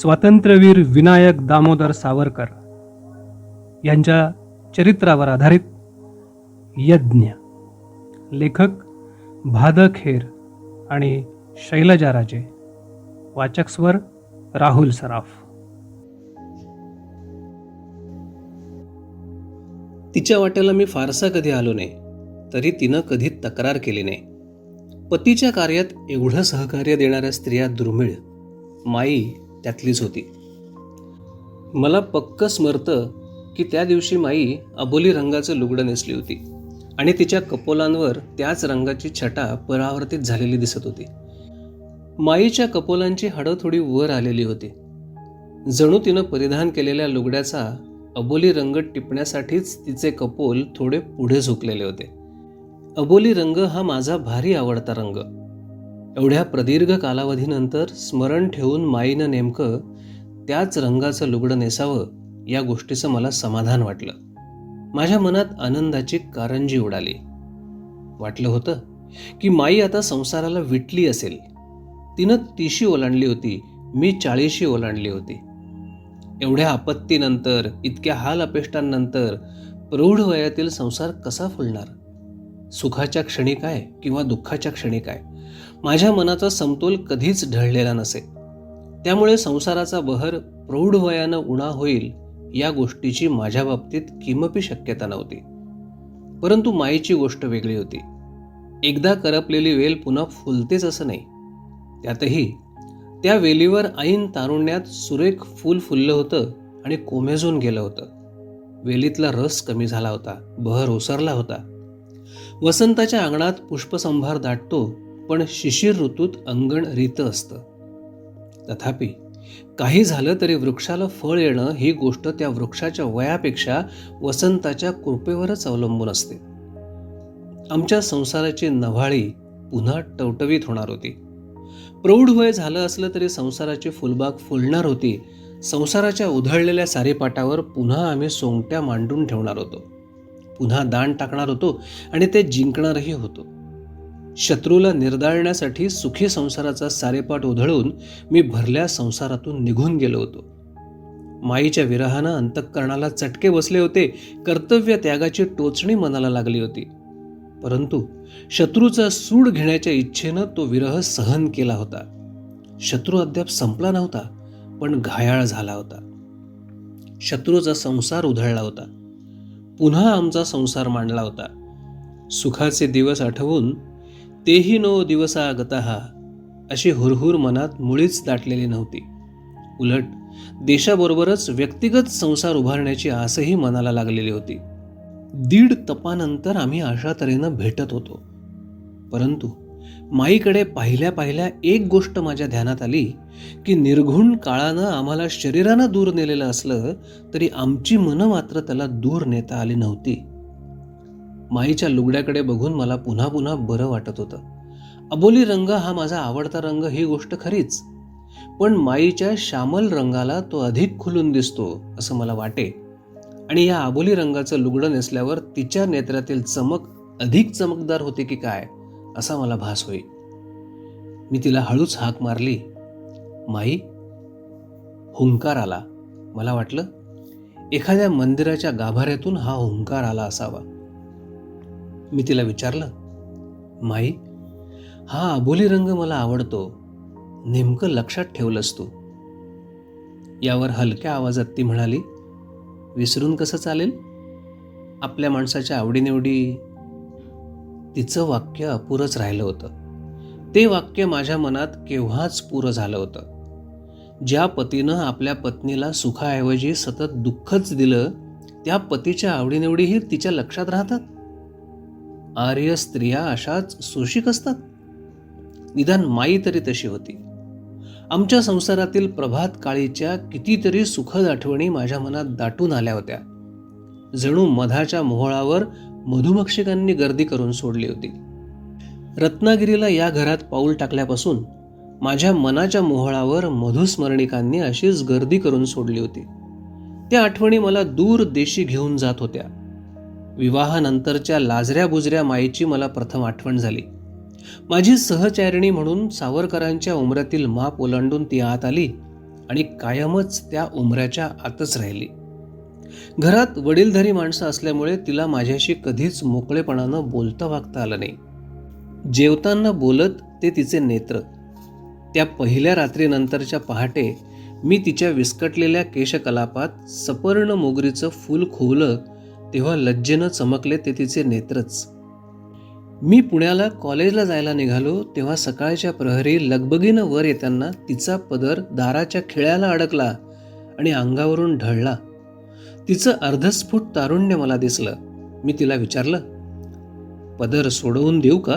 स्वातंत्र्यवीर विनायक दामोदर सावरकर यांच्या चरित्रावर आधारित यज्ञ. लेखक भादखेर आणि शैलजा राजे. वाचक स्वर राहुल सराफ. तिच्या वाट्याला मी फारसा कधी आलो नाही तरी तिनं कधी तक्रार केली नाही. पतीच्या कार्यात एवढं सहकार्य देणाऱ्या स्त्रिया दुर्मिळ. माई त्यातलीच होती. मला पक्क स्मरतं की त्या दिवशी माई अबोली रंगाचं लुगडं नेसली होती आणि तिच्या कपोलांवर त्याच रंगाची छटा परावर्तित झालेली दिसत होती. माईच्या कपोलांची हाडं थोडी वर आलेली होती. जणू तिनं परिधान केलेल्या लुगड्याचा अबोली रंग टिपण्यासाठीच तिचे कपोल थोडे पुढे झुकलेले होते. अबोली रंग हा माझा भारी आवडता रंग. एवढ्या प्रदीर्घ कालावधीनंतर स्मरण ठेवून माईनं नेमकं त्याच रंगाचं लुगडं नेसावं या गोष्टीचं मला समाधान वाटलं. माझ्या मनात आनंदाची कारंजी उडाली. वाटलं होतं की माई आता संसाराला विटली असेल. तिनं तिशी ओलांडली होती मी चाळीशी ओलांडली होती. एवढ्या आपत्तीनंतर इतक्या हाल अपेष्टांनंतर प्रौढ वयातील संसार कसा फुलणार? सुखाच्या क्षणी काय किंवा दुःखाच्या क्षणी काय? माझ्या मनाचा समतोल कधीच ढळलेला नसे. त्यामुळे संसाराचा बहर प्रौढ वयानं उणा होईल या गोष्टीची माझ्या बाबतीत किमपी शक्यता नव्हती. परंतु माईची गोष्ट वेगळी होती. एकदा करपलेली वेल पुन्हा फुलतेच असं नाही. त्यातही त्या वेलीवर ऐन तारुण्यात सुरेख फूल फुललं होतं आणि कोमेजून गेलं होतं. वेलीतला रस कमी झाला होता बहर ओसरला होता. वसंताच्या अंगणात पुष्पसंभार दाटतो पण शिशिर ऋतूत अंगण रीत असतं. तथापि काही झालं तरी वृक्षाला फळ येणं ही गोष्ट त्या वृक्षाच्या वयापेक्षा वसंताच्या कृपेवरच अवलंबून असते. आमच्या संसाराची नव्हाळी पुन्हा टवटवीत होणार होती. प्रौढ वय झालं असलं तरी संसाराची फुलबाग फुलणार होती. संसाराच्या उधळलेल्या सारेपाटावर पुन्हा आम्ही सोंगट्या मांडून ठेवणार होतो. पुन्हा दाण टाकणार होतो आणि ते जिंकणारही होतो. शत्रूला निर्दाळण्यासाठी सुखी संसाराचा सारेपाट उधळून मी भरल्या संसारातून निघून गेलो होतो. माईच्या विरहानं अंतःकरणाला चटके बसले होते कर्तव्य त्यागाची टोचणी मनाला लागली होती. परंतु शत्रूचा सूड घेण्याच्या इच्छेनं तो विरह सहन केला होता. शत्रू अद्याप संपला नव्हता पण घायाळ झाला होता. शत्रूचा संसार उधळला होता. पुन्हा आमचा संसार मांडला होता. सुखाचे दिवस आठवून तेही नो दिवसा अशी हुरहुर मनात मुळीच दाटलेली नव्हती. उलट देशाबरोबरच व्यक्तिगत संसार उभारण्याची आसही मनाला लागलेली होती. दीड तपानंतर आम्ही अशा तऱ्हेनं भेटत होतो. परंतु माईकडे पाहिल्या पाहिल्या एक गोष्ट माझ्या ध्यानात आली की निर्घुण काळानं आम्हाला शरीरानं दूर नेलेलं असलं तरी आमची मनं मात्र त्याला दूर नेता आली नव्हती. माईच्या लुगड्याकडे बघून मला पुन्हा पुन्हा बरं वाटत होतं. अबोली रंग हा माझा आवडता रंग ही गोष्ट खरीच. पण माईच्या श्यामल रंगाला तो अधिक खुलून दिसतो असं मला वाटे. आणि या आबोली रंगाचं लुगडं नेसल्यावर तिच्या नेत्रातील चमक अधिक चमकदार होते की काय असा मला भास होई. मी तिला हळूच हाक मारली. माई हुंकार आला. मला वाटलं एखाद्या मंदिराच्या गाभाऱ्यातून हा हुंकार आला असावा. मी तिला विचारलं माई हा अबोली रंग मला आवडतो. नेमकं लक्षात ठेवलंस तू. यावर हलक्या आवाजात ती म्हणाली विसरून कसं चालेल? आपल्या माणसाच्या आवडीनिवडी तिचं वाक्य अपुरंच राहिलं होतं. ते वाक्य माझ्या मनात केव्हाच पुरं झालं होतं. ज्या पतीनं आपल्या पत्नीला सुखाऐवजी सतत दुःखच दिलं त्या पतीच्या आवडीनिवडीही तिच्या लक्षात राहतात? आर्य स्त्रिया अशाच सुशिक असतात. निदान माई तरी तशी होती. आमच्या संसारातील प्रभात काळीच्या कितीतरी सुखद आठवणी माझ्या मनात दाटून आल्या होत्या. जणू मधाच्या मोहळावर मधुमक्षिकांनी गर्दी करून सोडली होती. रत्नागिरीला या घरात पाऊल टाकल्यापासून माझ्या मनाच्या मोहळावर मधुस्मरणिकांनी अशीच गर्दी करून सोडली होती. त्या आठवणी मला दूर देशी घेऊन जात होत्या. विवाहानंतरच्या लाजऱ्या बुजऱ्या माईची मला प्रथम आठवण झाली. माझी सहचारिणी म्हणून सावरकरांच्या उमऱ्यातील माप ओलांडून ती आत आली आणि कायमच त्या उमऱ्याच्या आतच राहिली. घरात वडीलधारी माणसं असल्यामुळे तिला माझ्याशी कधीच मोकळेपणानं बोलता वागता आलं नाही. जेवताना बोलत ते तिचे नेत्र. त्या पहिल्या रात्रीनंतरच्या पहाटे मी तिच्या विस्कटलेल्या केशकलापात सपर्ण मोगरीचं फूल खोवलं तेव्हा लज्जेनं चमकले ते तिचे नेत्रच. मी पुण्याला कॉलेजला जायला निघालो तेव्हा सकाळच्या प्रहरी लगबगीनं वर येताना तिचा पदर दाराच्या खिळ्याला अडकला आणि अंगावरून ढळला. तिचं अर्धस्फुट तारुण्य मला दिसलं. मी तिला विचारलं पदर सोडवून देऊ का?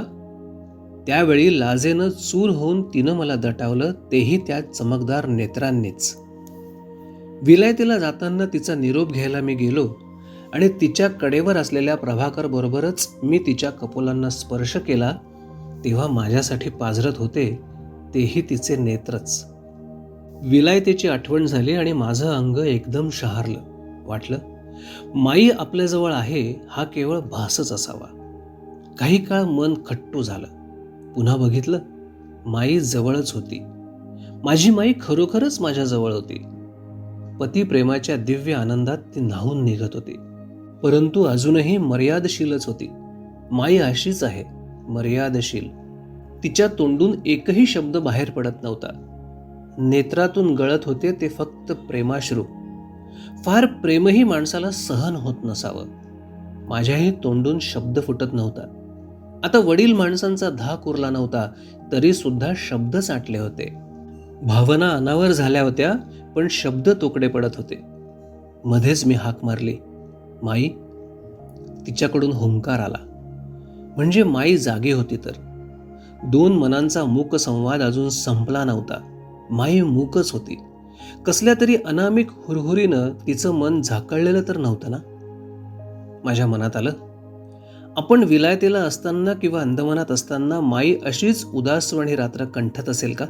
त्यावेळी लाजेनं चूर होऊन तिनं मला दटावलं तेही त्या चमकदार नेत्रांनीच. विलायतीला जाताना तिचा निरोप घ्यायला मी गेलो. आणि तिच्या कडेवर असलेल्या प्रभाकर बरोबरच मी तिच्या कपोलांना स्पर्श केला तेव्हा माझ्यासाठी पाझरत होते तेही तिचे नेत्रच. विलायतेची आठवण झाली आणि माझं अंग एकदम शहारलं. वाटलं माई आपल्याजवळ आहे हा केवळ भासच असावा. काही काळ मन खट्टू झालं. पुन्हा बघितलं माई जवळच होती. माझी माई खरोखरच माझ्याजवळ होती. पती प्रेमाच्या दिव्य आनंदात ती न्हावून निघत होती. परंतु अजूनही मर्यादशीलच होती. माई अशीच आहे मर्यादशील. तिच्या तोंडून एकही शब्द बाहेर पडत नव्हता. नेत्रातून गळत होते ते फक्त प्रेमाश्रू. फार प्रेमही माणसाला सहन होत नसावं. माझ्याही तोंडून शब्द फुटत नव्हता. आता वडील माणसांचा धाक उरला नव्हता तरी सुद्धा शब्द साठले होते. भावना अनावर झाल्या होत्या पण शब्द तोकडे पडत होते. मध्येच मी हाक मारली. माई तिच्याकडून हुंकार आला. म्हणजे माई जागी होती तर. दोन मनांचा मूक संवाद अजून संपला नव्हता. माई मूकच होती. कसल्या तरी अनामिक हुरहुरीनं तिचं मन झाकळलेलं तर नव्हतं ना? माझ्या मनात आलं आपण विलायतेला असताना किंवा अंदमानात असताना माई अशीच उदासवाणी रात्र कंठत असेल का?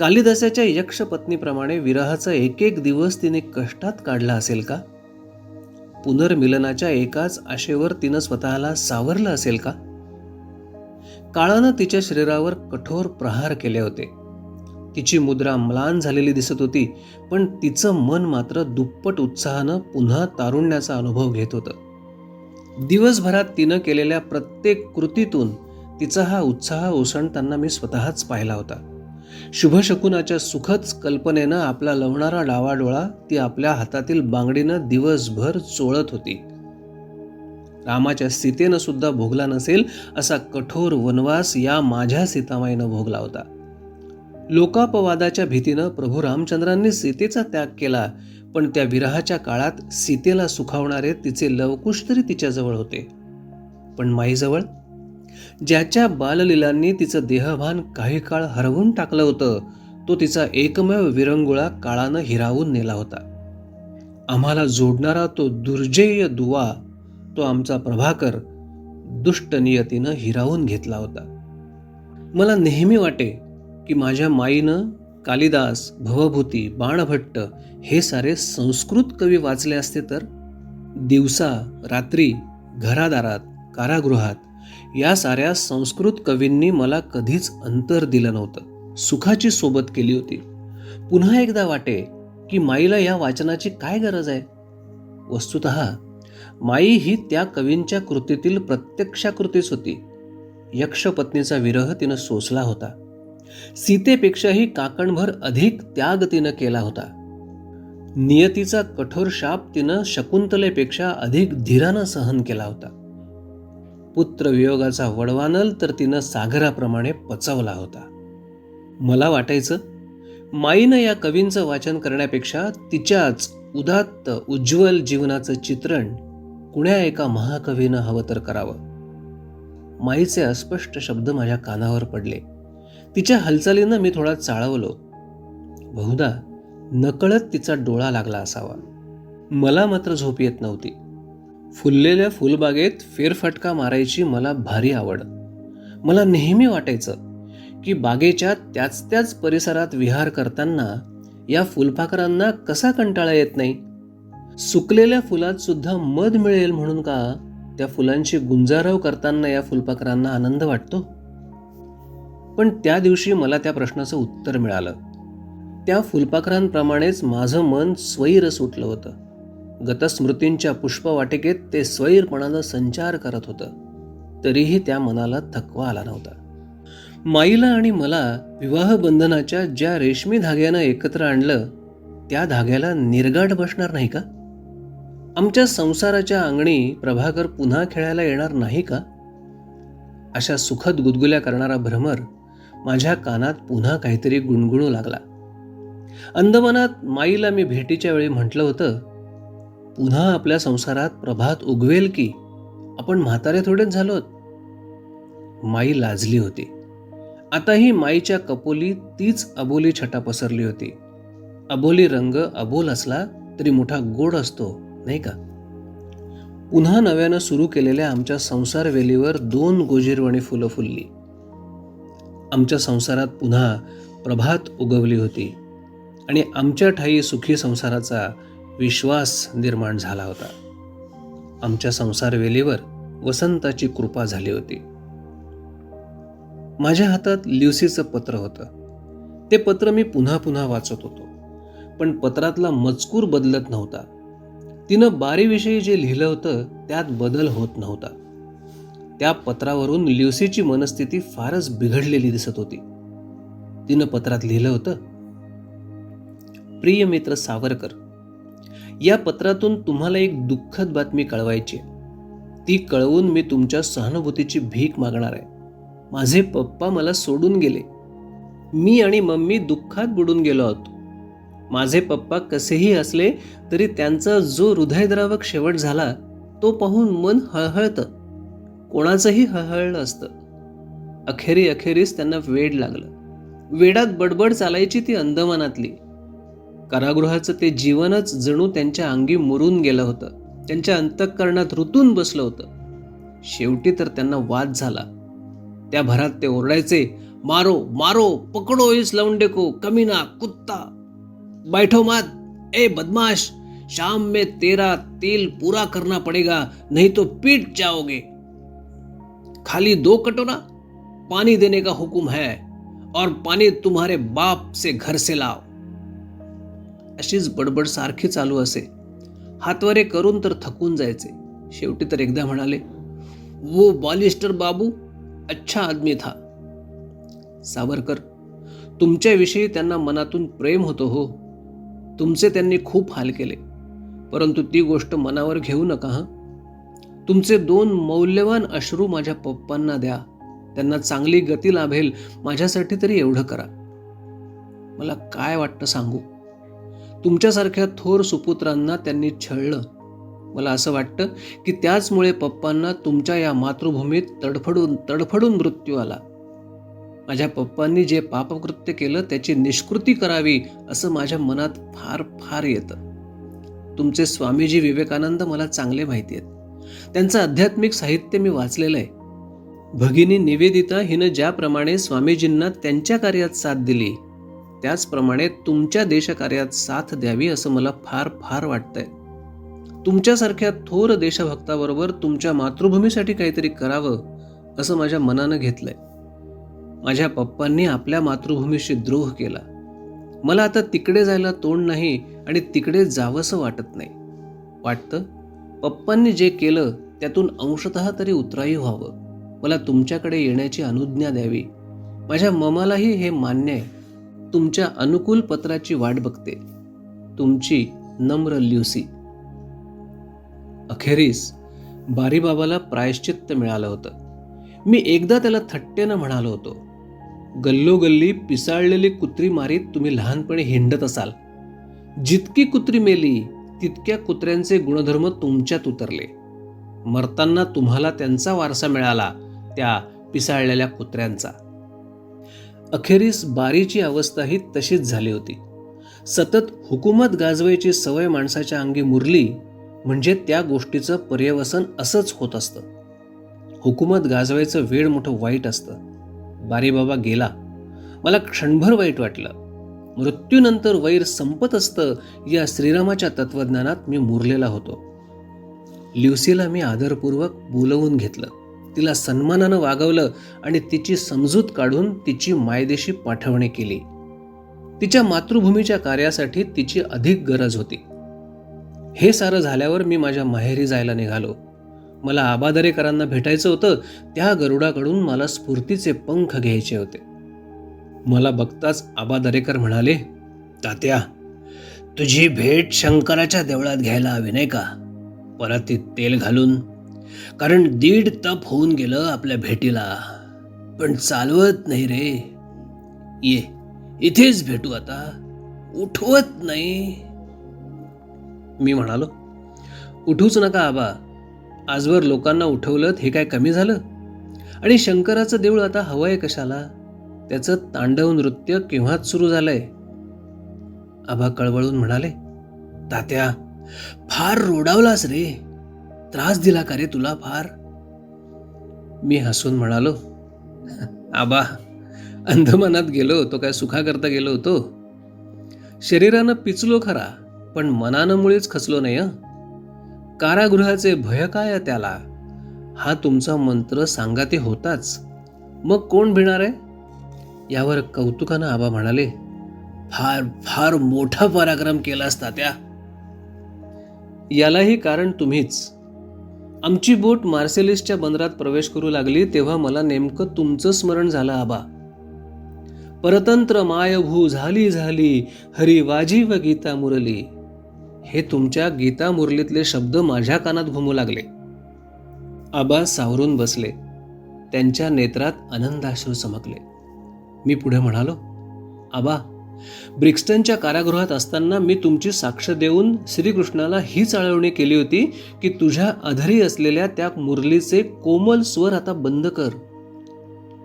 कालिदासाच्या यक्ष पत्नीप्रमाणे विरहाचा एक एक दिवस तिने कष्टात काढला असेल का? पुनर्मिलनाच्या एकाच आशेवर तिनं स्वतःला सावरलं असेल का? काळानं तिच्या शरीरावर कठोर प्रहार केले होते. तिची मुद्रा म्लान झालेली दिसत होती पण तिचं मन मात्र दुप्पट उत्साहानं पुन्हा तारुण्याचा अनुभव घेत होतं. दिवसभरात तिनं केलेल्या प्रत्येक कृतीतून तिचा हा उत्साह ओसंडताना मी स्वतःच पाहिला होता. शुभशकुनाच्या सुखद कल्पनेनं आपला लवणारा डावाडोळा ती आपल्या हातातील बांगडीनं दिवसभर चोळत होती. रामाच्या सीतेनं सुद्धा भोगला नसेल असा कठोर वनवास या माझ्या सीतामाईनं भोगला होता. लोकापवादाच्या भीतीनं प्रभू रामचंद्रांनी सीतेचा त्याग केला पण त्या विरहाच्या काळात सीतेला सुखावणारे तिचे लवकुश तरी तिच्याजवळ होते. पण माईजवळ ज्याच्या बाललीलांनी तिचं देहभान काही काळ हरवून टाकलं होतं तो तिचा एकमेव विरंगुळा काळानं हिरावून नेला होता. आम्हाला जोडणारा तो दुर्जेय दुवा तो आमचा प्रभाकर दुष्ट नियतीनं हिरावून घेतला होता. मला नेहमी वाटे की माझ्या माईनं कालिदास भवभूती बाणभट्ट हे सारे संस्कृत कवी वाचले असते तर दिवसा रात्री घरादारात कारागृहात या साऱ्या संस्कृत कवींनी मला कधीच अंतर दिलं नव्हतं. सुखाची सोबत केली होती. पुन्हा एकदा वाटे की माईला या वाचनाची काय गरज आहे? वस्तुत माई ही त्या कवींच्या कृतीतील प्रत्यक्षाकृतीच होती. यक्षपत्नीचा विरह तिनं सोसला होता. सीतेपेक्षाही काकणभर अधिक त्याग तिनं केला होता. नियतीचा कठोर शाप तिनं शकुंतलेपेक्षा अधिक धीरानं सहन केला होता. पुत्र वियोगाचा वडवानल तर तिनं सागराप्रमाणे पचवला होता. मला वाटायचं माईनं या कवींचं वाचन करण्यापेक्षा तिच्याच उदात्त उज्ज्वल जीवनाचं चित्रण कुण्या एका महाकवीनं हवं तर करावं? माईचे अस्पष्ट शब्द माझ्या कानावर पडले. तिच्या हालचालीनं मी थोडा चाळवलो. बहुधा नकळत तिचा डोळा लागला असावा. मला मात्र झोप येत नव्हती. फुललेल्या फुलबागेत फेरफटका मारायची मला भारी आवड. मला नेहमी वाटायचं की बागेच्या त्याच त्याच परिसरात विहार करताना या फुलपाखरांना कसा कंटाळा येत नाही? सुकलेल्या फुलात सुद्धा मध मिळेल म्हणून का त्या फुलांची गुंजारव करताना या फुलपाखरांना आनंद वाटतो? पण त्या दिवशी मला त्या प्रश्नाचं उत्तर मिळालं. त्या फुलपाखरांप्रमाणेच माझं मन स्वैर सुटलं होतं. गतस्मृतींच्या पुष्पवाटिकेत ते स्वैरपणानं संचार करत होतं. तरीही त्या मनाला थकवा आला नव्हता. माईला आणि मला विवाह बंधनाच्या ज्या रेशमी धाग्यानं एकत्र आणलं त्या धाग्याला निर्गाठ बसणार नाही का? आमच्या संसाराच्या अंगणी प्रभाकर पुन्हा खेळायला येणार नाही का? अशा सुखद गुदगुल्या करणारा भ्रमर माझ्या कानात पुन्हा काहीतरी गुणगुणू लागला. अंदमानात माईला मी भेटीच्या वेळी म्हटलं होतं पुन्हा आपल्या संसारात प्रभात उगवेल की आपण म्हातारे थोडेच झालोत? माई लाजली होती. आताही माईच्या कपोली तीच अबोली छटा पसरली होती. अबोली रंग अबोल असला तरी मोठा गोड असतो नाही का? पुन्हा नव्यानं सुरू केलेल्या आमच्या संसार वेलीवर दोन गोजीरवाणी फुलं फुलली. आमच्या संसारात पुन्हा प्रभात उगवली होती आणि आमच्या ठाई सुखी संसाराचा विश्वास निर्माण झाला होता. आमच्या संसारवेलीवर वसंताची कृपा झाली होती. माझ्या हातात ल्युसीचं पत्र होतं. ते पत्र मी पुन्हा पुन्हा वाचत होतो. पण पत्रातला मजकूर बदलत नव्हता. तिनं बारीविषयी जे लिहिलं होतं त्यात बदल होत नव्हता. त्या पत्रावरून ल्युसीची मनस्थिती फारच बिघडलेली दिसत होती. तिनं पत्रात लिहिलं होतं प्रिय मित्र सावरकर या पत्रातून तुम्हाला एक दुःखद बातमी कळवायची ती कळवून मी तुमच्या सहानुभूतीची भीक मागणार आहे. माझे पप्पा मला सोडून गेले. मी आणि मम्मी दुःखात बुडून गेलो आहोत. माझे पप्पा कसेही असले तरी त्यांचा जो हृदयद्रावक शेवट झाला तो पाहून मन हळहळतं. कोणाचंही हळहळलं असतं अखेरी अखेरीस त्यांना वेड लागलं. वेडात बडबड चालायची ती अंदमानातली. कारागृहाचं ते जीवनच जणू त्यांच्या अंगी मुरून गेलं होतं. त्यांच्या अंतःकरणात रुतून बसलं होतं. शेवटी तर त्यांना वाद झाला. त्या भरात ते ओरडायचे मारो मारो पकडो इस लवंडे को कमीना कुत्ता. बैठो मत. ए बदमाश. शाम में तेरा तेल पूरा करना पड़ेगा नहीं तो पीट जाओगे. खाली दो कटोरा पानी देने का हुक्म है और पानी तुम्हारे बाप से घर से लाओ. अशीच बडबड सारखी चालू असे. हातवारे करून तर थकून जायचे. शेवटी तर एकदा म्हणाले वो बॉलिस्टर बाबू अच्छा आदमी था. सावरकर तुमच्याविषयी त्यांना मनातून प्रेम होतं हो. तुमचे त्यांनी खूप हाल केले. परंतु ती गोष्ट मनावर घेऊ नका हं. तुमचे दोन मौल्यवान अश्रू माझ्या पप्पांना द्या. त्यांना चांगली गती लाभेल. माझ्यासाठी तरी एवढं करा. मला काय वाटतं सांगू? तुमच्यासारख्या थोर सुपुत्रांना त्यांनी छळलं. मला असं वाटतं की त्याचमुळे पप्पांना तुमच्या या मातृभूमीत तडफडून तडफडून मृत्यू आला. माझ्या पप्पांनी जे पापकृत्य केलं त्याची निष्कृती करावी असं माझ्या मनात फार फार येतं. तुमचे स्वामीजी विवेकानंद मला चांगले माहिती आहेत. त्यांचं आध्यात्मिक साहित्य मी वाचलेलं आहे. भगिनी निवेदिता हिनं ज्याप्रमाणे स्वामीजींना त्यांच्या कार्यात साथ दिली त्याचप्रमाणे तुमच्या देशकार्यात साथ द्यावी असं मला फार फार वाटतंय. तुमच्यासारख्या थोर देशभक्ताबरोबर तुमच्या मातृभूमीसाठी काहीतरी करावं असं माझ्या मनानं घेतलंय. माझ्या पप्पांनी आपल्या मातृभूमीशी द्रोह केला. मला आता तिकडे जायला तोंड नाही आणि तिकडे जावंसं वाटत नाही. वाटतं पप्पांनी जे केलं त्यातून अंशतः तरी उतराई व्हावं. मला तुमच्याकडे येण्याची अनुज्ञा द्यावी. माझ्या ममालाही हे मान्य आहे. तुमच्या अनुकूल पत्राची वाट बघते. तुमची नम्र ल्युसी. अखेरीस बारीबाबाला प्रायश्चित्त मिळालं होतं. मी एकदा त्याला थट्टेनं म्हणालो होतो गल्लोगल्ली पिसाळलेली कुत्री मारीत तुम्ही लहानपणी हिंडत असाल. जितकी कुत्री मेली तितक्या कुत्र्यांचे गुणधर्म तुमच्यात उतरले. मरताना तुम्हाला त्यांचा वारसा मिळाला त्या पिसाळलेल्या कुत्र्यांचा. अखेरीस बारीची अवस्था ही तशीच झाली होती. सतत हुकूमत गाजवायची सवय माणसाच्या अंगी मुरली म्हणजे त्या गोष्टीचं पर्यवसन असंच होत असतं. हुकूमत गाजवायचं वेळ मोठं वाईट असतं. बारीबाबा गेला. मला क्षणभर वाईट वाटलं. मृत्यूनंतर वैर संपत असतं या श्रीरामाच्या तत्वज्ञानात मी मुरलेला होतो. ल्युसीला मी आदरपूर्वक बोलवून घेतलं. तिला सन्मानानं वागवलं आणि तिची समजूत काढून तिची मायदेशी पाठवणी केली. तिच्या मातृभूमीच्या कार्यासाठी तिची अधिक गरज होती. हे सारं झाल्यावर मी माझ्या माहेरी जायला निघालो. मला आबादरेकरांना भेटायचं होतं त्या गरुडाकडून मला स्फूर्तीचे पंख घ्यायचे होते. मला बघताच आबादरेकर म्हणाले तात्या तुझी भेट शंकराच्या देवळात घ्यायला हवी नाही का? परत ती तेल घालून कारण दीड तप होऊन गेलं आपल्या भेटीला. पण चालवत नाही रे. ये इथेच भेटू आता. उठवत नाही. मी म्हणालो उठूच नका आबा. आजवर लोकांना उठवलं हे काय कमी झालं? आणि शंकराचं देऊळ आता हवंय कशाला? त्याचं तांडव नृत्य केव्हाच सुरू झालंय? आबा कळवळून म्हणाले तात्या फार रोडावलास रे. त्रास दिला का रे तुला फार? मी हसून म्हणालो आबा अंधमनात गेलो तो काय सुखाकरता गेलो होतो. शरीरानं पिचलो खरा पण मनानं मुळेच खचलो नाही हं. कारागृहाचे भय काय त्याला? हा तुमचा मंत्र सांगा ते होताच. मग कोण भिणार आहे? यावर कौतुकानं आबा म्हणाले फार फार मोठा पराक्रम केलास तात्या. यालाही कारण तुम्हीच. आमची बोट मार्सेलिसच्या बंदरात प्रवेश करू लागली तेव्हा मला नेमकं तुमचं स्मरण झालं आबा. परतंत्र मायभू झाली झाली हरी वाजी व गीता मुरली. हे तुमच्या गीता मुरलीतले शब्द माझ्या कानात घुमू लागले. आबा सावरून बसले. त्यांच्या नेत्रात आनंदाश्रू चमकले. मी पुढे म्हणालो आबा ब्रिक्स्टनच्या कारागृहात असताना मी तुमची साक्ष देऊन श्रीकृष्णाला ही चाळवणी केली होती की तुझ्या अधरी असलेल्या त्या मुरलीचे कोमल स्वर आता बंद कर.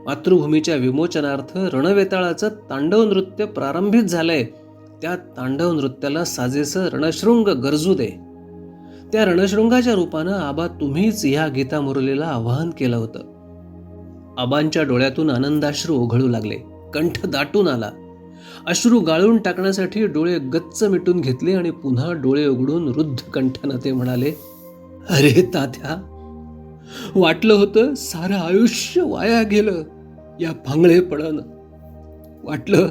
मातृभूमीच्या विमोचनार्थ रणवेताळाचं तांडव नृत्य प्रारंभित झालंय. त्या तांडव नृत्याला साजेसं रणशृंग गरजू दे. त्या रणशृंगाच्या रूपानं आबा तुम्हीच ह्या गीता मुरलीला आवाहन केलं होतं. आबांच्या डोळ्यातून आनंदाश्रू ओघळू लागले. कंठ दाटून आला. अश्रू गाळून टाकण्यासाठी डोळे गच्च मिटून घेतले आणि पुन्हा डोळे उघडून रुद्ध कंठानं ते म्हणाले अरे तात्या वाटलं होतं सारं आयुष्य वाया गेलं या भांगळेपणानं वाटलं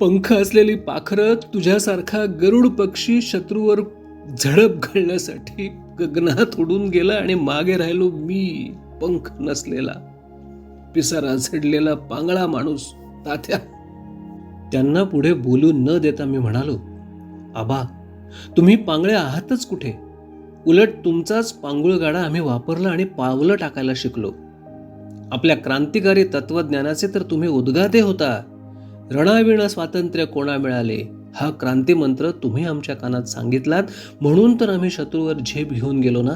पंख असलेली पाखरं तुझ्यासारखा गरुड पक्षी शत्रूवर झडप घालण्यासाठी गगनात उडून गेला आणि मागे राहिलो मी पंख नसलेला. पिसारा झडलेला पांगळा माणूस तात्या. त्यांना पुढे बोलू न देता मी म्हणालो आबा तुम्ही पांगळे आहातच कुठे? उलट तुमचाच पांगुळ गाडा आम्ही वापरला आणि पावलं टाकायला शिकलो. आपल्या क्रांतिकारी तत्वज्ञानाचे तर तुम्ही उद्गाते होता. रणाविणा स्वातंत्र्य कोणा मिळाले? हा क्रांती मंत्र तुम्ही आमच्या कानात सांगितलात म्हणून तर आम्ही शत्रूवर झेप घेऊन गेलो ना?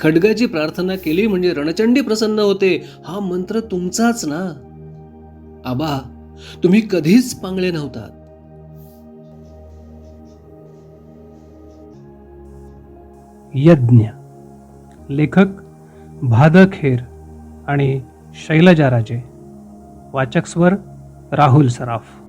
खडगाची प्रार्थना केली म्हणजे रणचंडी प्रसन्न होते. हा मंत्र तुमचाच ना? आबा तुम्ही कधीच पांगळे नव्हतात. यज्ञ. लेखक भादखेर आणि शैलजा राजे. वाचक स्वर राहुल सराफ.